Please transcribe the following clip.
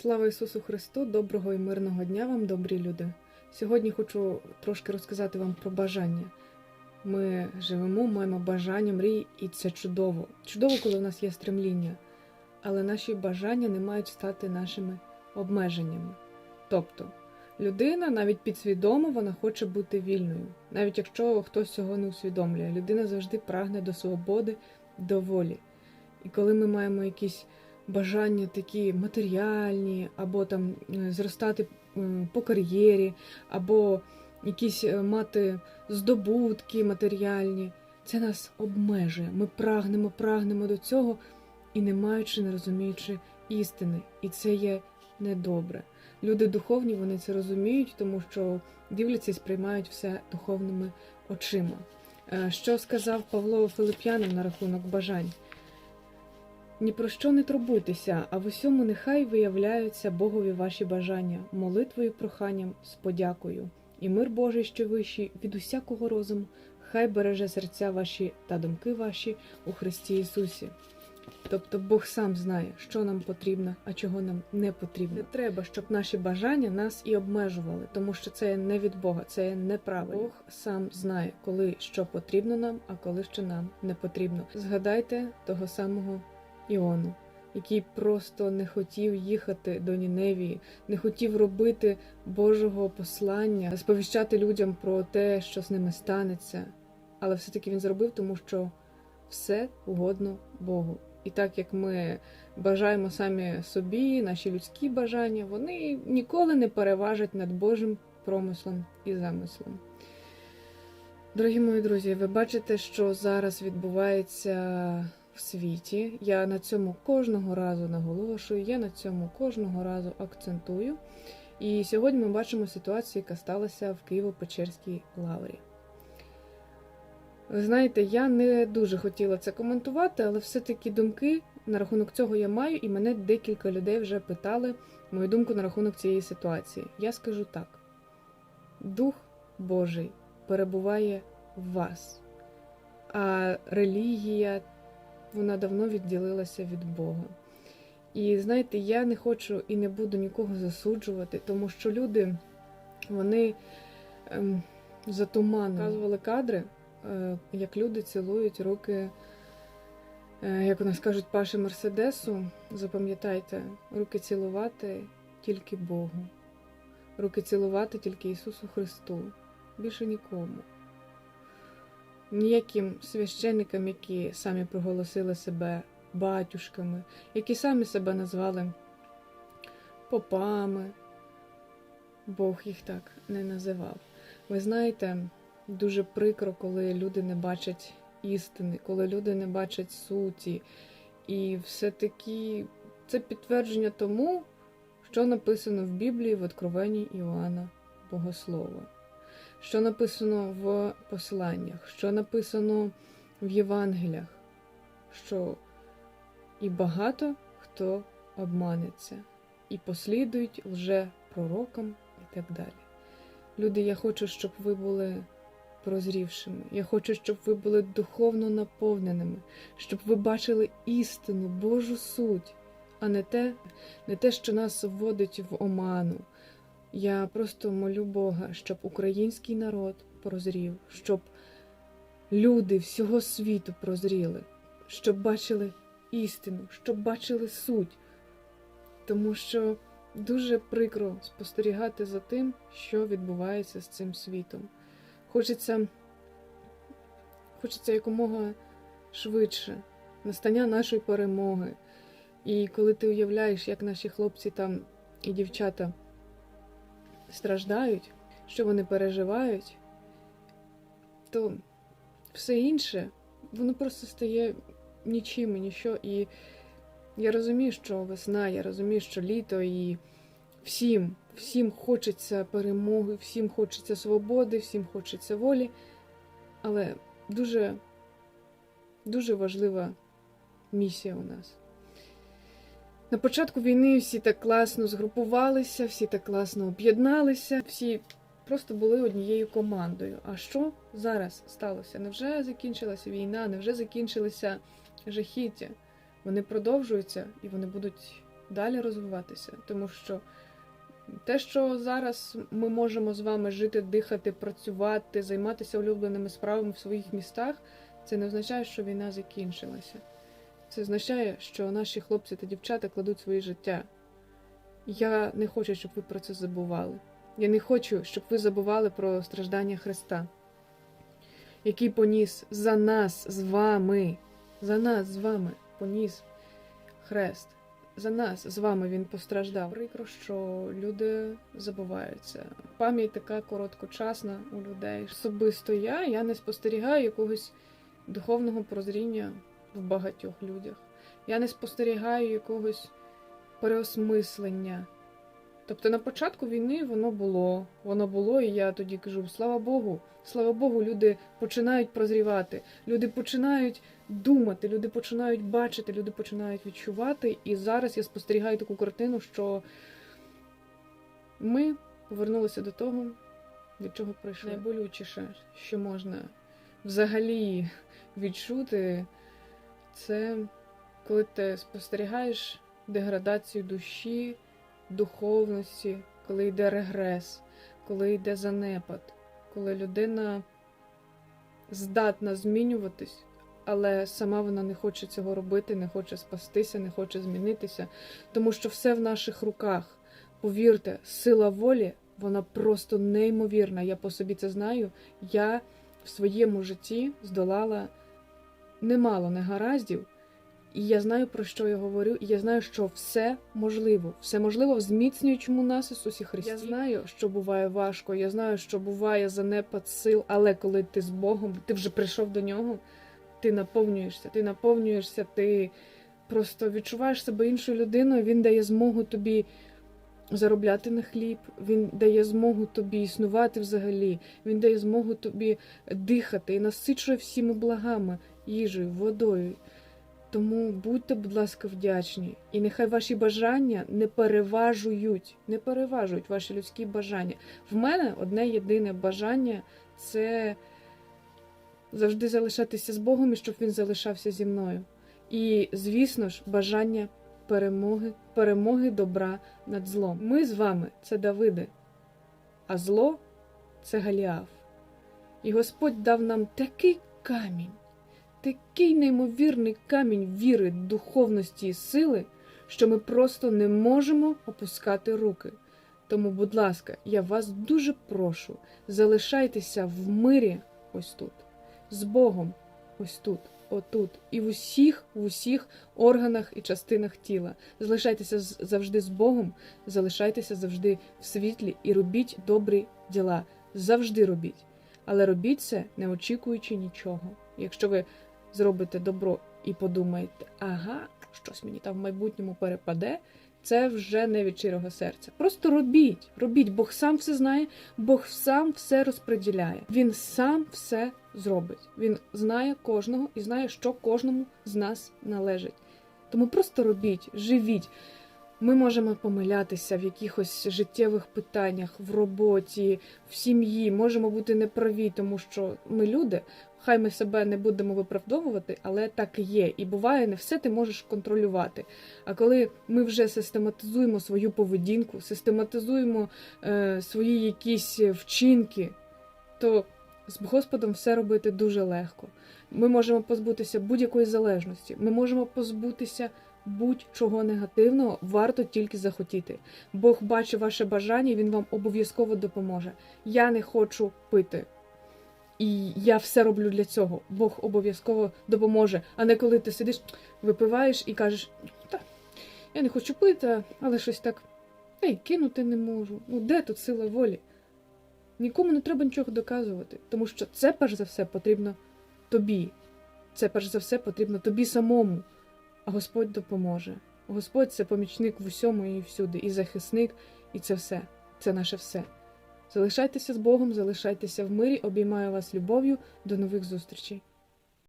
Слава Ісусу Христу! Доброго і мирного дня вам, добрі люди! Сьогодні хочу трошки розказати вам про бажання. Ми живемо, маємо бажання, мрії, і це чудово. Чудово, коли у нас є стремління, але наші бажання не мають стати нашими обмеженнями. Тобто, людина навіть підсвідомо вона хоче бути вільною, навіть якщо хтось цього не усвідомлює. Людина завжди прагне до свободи, до волі. І коли ми маємо якісь бажання такі матеріальні, або там е, зростати по кар'єрі, або якісь е, мати здобутки матеріальні, це нас обмежує. Ми прагнемо, прагнемо до цього і не маючи, не розуміючи істини. І це є недобре. Люди духовні вони це розуміють, тому що дивляться і сприймають все духовними очима. Е, Що сказав Павло Филип'янам на рахунок бажань? Ні про що не турбуйтеся, а в усьому нехай виявляються Богові ваші бажання, молитвою, проханням, з подякою. І мир Божий, що вищий, від усякого розуму, хай береже серця ваші та думки ваші у Христі Ісусі. Тобто Бог сам знає, що нам потрібно, а чого нам не потрібно. Не треба, щоб наші бажання нас і обмежували, тому що це не від Бога, це неправильно. Бог сам знає, коли що потрібно нам, а коли що нам не потрібно. Згадайте того самого Іону, який просто не хотів їхати до Ніневії, не хотів робити Божого послання, сповіщати людям про те, що з ними станеться. Але все-таки він зробив, тому що все угодно Богу. І так як ми бажаємо самі собі, наші людські бажання, вони ніколи не переважать над Божим промислом і замислом. Дорогі мої друзі, ви бачите, що зараз відбувається в світі. Я на цьому кожного разу наголошую, я на цьому кожного разу акцентую. І сьогодні ми бачимо ситуацію, яка сталася в Києво-Печерській лаврі. Ви знаєте, я не дуже хотіла це коментувати, але все-таки думки на рахунок цього я маю, і мене декілька людей вже питали мою думку на рахунок цієї ситуації. Я скажу так: Дух Божий перебуває в вас, а релігія вона давно відділилася від Бога. І знаєте, я не хочу і не буду нікого засуджувати, тому що люди вони ем, затуманно показували кадри, е, як люди цілують руки, е, як у нас кажуть, Паші Мерседесу. Запам'ятайте, руки цілувати тільки Богу, руки цілувати тільки Ісусу Христу, більше нікому. Ніяким священникам, які самі проголосили себе батюшками, які самі себе назвали попами. Бог їх так не називав. Ви знаєте, дуже прикро, коли люди не бачать істини, коли люди не бачать суті. І все-таки це підтвердження тому, що написано в Біблії в Откровенні Іоанна Богослова, що написано в посланнях, що написано в Євангеліях, що і багато хто обманеться, і послідують лже пророкам і так далі. Люди, я хочу, щоб ви були прозрівшими. Я хочу, щоб ви були духовно наповненими, щоб ви бачили істину, Божу суть, а не те, не те, що нас вводить в оману. Я просто молю Бога, щоб український народ прозрів, щоб люди всього світу прозріли, щоб бачили істину, щоб бачили суть. Тому що дуже прикро спостерігати за тим, що відбувається з цим світом. Хочеться, хочеться якомога швидше настання нашої перемоги. І коли ти уявляєш, як наші хлопці там і дівчата страждають, що вони переживають, то все інше, воно просто стає нічим і ніщо. І я розумію, що весна, я розумію, що літо, і всім, всім хочеться перемоги, всім хочеться свободи, всім хочеться волі. Але дуже, дуже важлива місія у нас. На початку війни всі так класно згрупувалися, всі так класно об'єдналися, всі просто були однією командою. А що зараз сталося? Невже закінчилася війна? Невже закінчилися жахіття? Вони продовжуються і вони будуть далі розвиватися. Тому що те, що зараз ми можемо з вами жити, дихати, працювати, займатися улюбленими справами в своїх містах, це не означає, що війна закінчилася. Це означає, що наші хлопці та дівчата кладуть своє життя. Я не хочу, щоб ви про це забували. Я не хочу, щоб ви забували про страждання Христа, який поніс за нас з вами, за нас з вами поніс хрест. За нас з вами він постраждав. Прикро, що люди забуваються. Пам'ять така короткочасна у людей. Особисто я, я не спостерігаю якогось духовного прозріння в багатьох людях. Я не спостерігаю якогось переосмислення. Тобто на початку війни воно було, воно було, і я тоді кажу: слава Богу, слава Богу, люди починають прозрівати, люди починають думати, люди починають бачити, люди починають відчувати. І зараз я спостерігаю таку картину, що ми повернулися до того, від чого прийшли. Найболючіше, що можна взагалі відчути, це коли ти спостерігаєш деградацію душі, духовності, коли йде регрес, коли йде занепад, коли людина здатна змінюватись, але сама вона не хоче цього робити, не хоче спастися, не хоче змінитися, тому що все в наших руках. Повірте, сила волі, вона просто неймовірна. Я по собі це знаю. Я в своєму житті здолала немало негараздів, і я знаю, про що я говорю, і я знаю, що все можливо. Все можливо в зміцнюючому нас Ісусі Христі. Я знаю, що буває важко, я знаю, що буває занепад сил, але коли ти з Богом, ти вже прийшов до нього, ти наповнюєшся, ти наповнюєшся, ти просто відчуваєш себе іншою людиною, він дає змогу тобі. Заробляти на хліб, він дає змогу тобі існувати взагалі, він дає змогу тобі дихати і насичує всіми благами, їжею, водою. Тому будьте, будь ласка, вдячні. І нехай ваші бажання не переважують, не переважують ваші людські бажання. В мене одне єдине бажання це завжди залишатися з Богом і щоб він залишався зі мною. І, звісно ж, бажання перемоги, перемоги добра над злом. Ми з вами це Давиди, а зло це Галіаф. І Господь дав нам такий камінь такий неймовірний камінь віри, духовності і сили, що ми просто не можемо опускати руки. Тому, будь ласка, я вас дуже прошу, залишайтеся в мирі ось тут, з Богом ось тут, отут, і в усіх, в усіх органах і частинах тіла. Залишайтеся завжди з Богом, залишайтеся завжди в світлі і робіть добрі діла. Завжди робіть. Але робіть це, не очікуючи нічого. Якщо ви зробите добро і подумаєте, ага, щось мені там в майбутньому перепаде, це вже не від щирого серця. Просто робіть, робіть, Бог сам все знає, Бог сам все розподіляє. Він сам все зробить. Він знає кожного і знає, що кожному з нас належить. Тому просто робіть, живіть. Ми можемо помилятися в якихось життєвих питаннях, в роботі, в сім'ї, можемо бути неправі, тому що ми люди. Хай ми себе не будемо виправдовувати, але так і є. І буває, не все ти можеш контролювати. А коли ми вже систематизуємо свою поведінку, систематизуємо е, свої якісь вчинки, то з Господом все робити дуже легко. Ми можемо позбутися будь-якої залежності, ми можемо позбутися будь-чого негативного, варто тільки захотіти. Бог бачить ваше бажання, він вам обов'язково допоможе. Я не хочу пити. І я все роблю для цього. Бог обов'язково допоможе. А не коли ти сидиш, випиваєш і кажеш, так, я не хочу пити, але щось так. Ей, кинути не можу. Ну де тут сила волі? Нікому не треба нічого доказувати, тому що це перш за все потрібно тобі. Це перш за все потрібно тобі самому. А Господь допоможе. Господь це помічник в усьому і всюди, і захисник, і це все. Це наше все. Залишайтеся з Богом, залишайтеся в мирі, обіймаю вас любов'ю. До нових зустрічей.